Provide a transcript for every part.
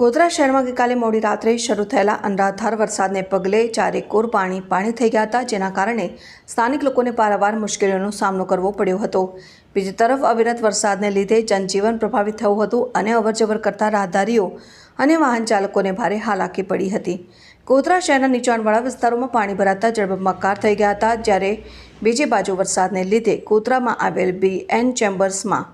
ગોધરા શહેરમાં ગઈકાલે મોડી રાત્રે શરૂ થયેલા અનરાધાર વરસાદને પગલે ચારે કોર પાણી પાણી થઈ ગયા હતા, જેના કારણે સ્થાનિક લોકોને પારાવાર મુશ્કેલીઓનો સામનો કરવો પડ્યો હતો. બીજી તરફ, અવિરત વરસાદને લીધે જનજીવન પ્રભાવિત થયું હતું અને અવરજવર કરતા રાહદારીઓ અને વાહન ચાલકોને ભારે હાલાકી પડી હતી. ગોધરા શહેરના નીચાણવાળા વિસ્તારોમાં પાણી ભરાતા જળબંબાકાર થઈ ગયા હતા, જ્યારે બીજી બાજુ વરસાદને લીધે ગોધરામાં આવેલ બી એન ચેમ્બર્સમાં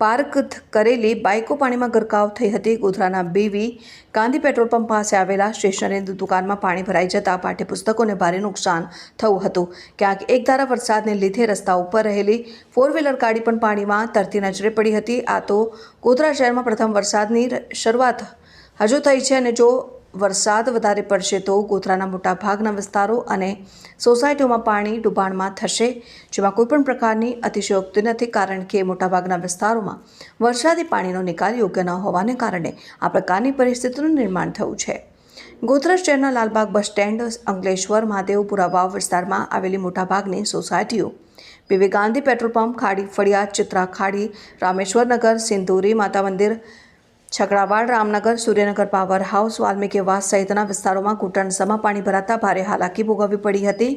પાર્ક કરેલી બાઇકો પાણીમાં ગરકાવ થઈ હતી. ગોધરાના બીવી ગાંધી પેટ્રોલ પંપ પાસે આવેલા સ્ટેશનરી દુકાનમાં પાણી ભરાઈ જતાં પાઠ્યપુસ્તકોને ભારે નુકસાન થયું હતું. ક્યાંક એકધારા વરસાદને લીધે રસ્તા ઉપર રહેલી ફોર વ્હીલર ગાડી પણ પાણીમાં તરતી નજરે પડી હતી. આ તો ગોધરા શહેરમાં પ્રથમ વરસાદની શરૂઆત હજુ થઈ છે અને જો વરસાદ વધારે પડશે તો ગોધરાના મોટાભાગના વિસ્તારો અને સોસાયટીઓમાં પાણી ડુબાણમાં થશે, જેમાં કોઈપણ પ્રકારની અતિશયોક્તિ નથી, કારણ કે મોટાભાગના વિસ્તારોમાં વરસાદી પાણીનો નિકાલ યોગ્ય ન હોવાને કારણે આ પ્રકારની પરિસ્થિતિનું નિર્માણ થયું છે. ગોધરા શહેરના લાલબાગ બસ સ્ટેન્ડ, અંકલેશ્વર, મહાદેવપુરા વાવ વિસ્તારમાં આવેલી મોટાભાગની સોસાયટીઓ, પીવી ગાંધી પેટ્રોલ પંપ, ખાડી ફળિયા ચિત્રા ખાડી રામેશ્વર નગર સિંદુરી માતા મંદિર છકડાવાડ, રામનગર, સૂર્યનગર પાવર હાઉસ વાલ્મીકી વાસ સહિતના વિસ્તારોમાં ઘૂંટણસમાં પાણી ભરાતા ભારે હાલાકી ભોગવવી પડી હતી.